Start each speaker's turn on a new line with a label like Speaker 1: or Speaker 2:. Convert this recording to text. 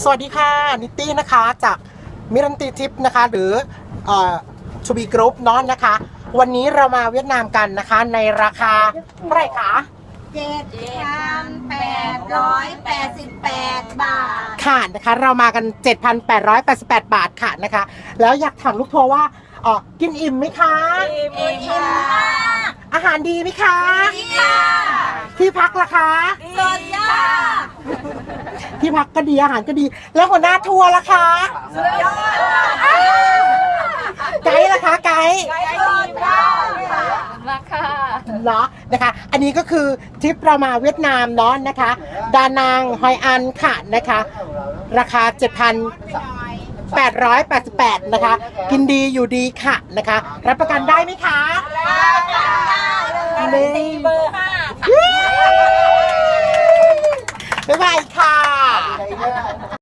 Speaker 1: สวัสดีค่ะ นิตตี้นะคะจากมิรันตีทิปนะคะ หรือชูบีกรุ๊ปเนาะนะคะ วันนี้เรามาเวียดนามกันนะคะ ในราคาเท่าไหร่คะ
Speaker 2: เจ็ดพันแปดร้อยแปดสิบแปดบาท
Speaker 1: ค่ะนะคะ เรามากัน7,888บาทค่ะนะคะ แล้วอยากถามลูกทัวร์ว่าเออกินอิ่มไหมคะ
Speaker 2: อิ่มมาก
Speaker 1: อาหารดีไหมคะ
Speaker 2: ดีค่ะ
Speaker 1: ที่พักล่ะคะ
Speaker 2: สุดยอด
Speaker 1: ที่พักก็ดีอาหารก็ดี แล้วหัวหน้าทัวร์ล่ะคะ
Speaker 2: สุดยอด
Speaker 1: ไกด์ล่ะคะไกด์
Speaker 2: สุดยอดค่ะ
Speaker 3: มาค่ะ
Speaker 1: เนาะนะคะ อันนี้ก็คือทริปเรามาเวียดนามเนาะนะคะ ดานางฮอยอันค่ะนะคะ ราคา 7,888 นะคะ กินดีอยู่ดีค่ะนะคะ รับประกันได้ไหมคะ
Speaker 2: ตีเบอร์ห้า
Speaker 1: บ๊ายบายค่ะ